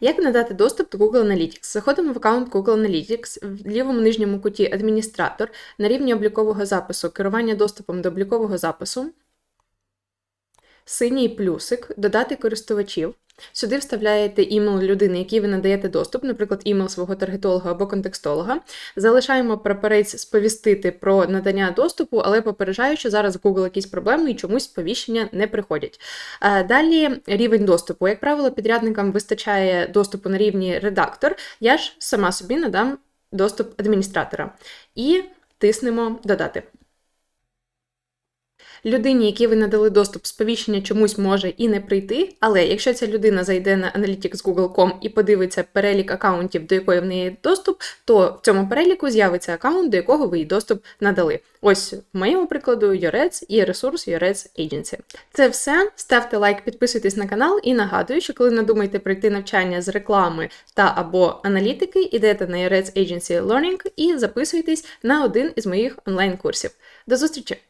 Як надати доступ до Google Analytics? Заходимо в аккаунт Google Analytics, в лівому нижньому куті адміністратор, на рівні облікового запису, керування доступом до облікового запису, синій плюсик, додати користувачів. Сюди вставляєте імейл людини, якій ви надаєте доступ, наприклад, імейл свого таргетолога або контекстолога. Залишаємо прапорець сповістити про надання доступу, але попереджаю, що зараз Google якісь проблеми і чомусь сповіщення не приходять. Е, Далі рівень доступу. Як правило, підрядникам вистачає доступу на рівні редактор. Я ж сама собі надам доступ адміністратора. І тиснемо додати. Людині, якій ви надали доступ, сповіщення чомусь може і не прийти, але якщо ця людина зайде на Analytics Google.com і подивиться перелік акаунтів, до якої в неї є доступ, то в цьому переліку з'явиться акаунт, до якого ви їй доступ надали. Ось в моєму прикладу Yorets і ресурс Yorets Agency. Це все. Ставте лайк, підписуйтесь на канал і нагадую, що коли надумаєте пройти навчання з реклами та або аналітики, ідете на Yorets Agency Learning і записуйтесь на один із моїх онлайн-курсів. До зустрічі!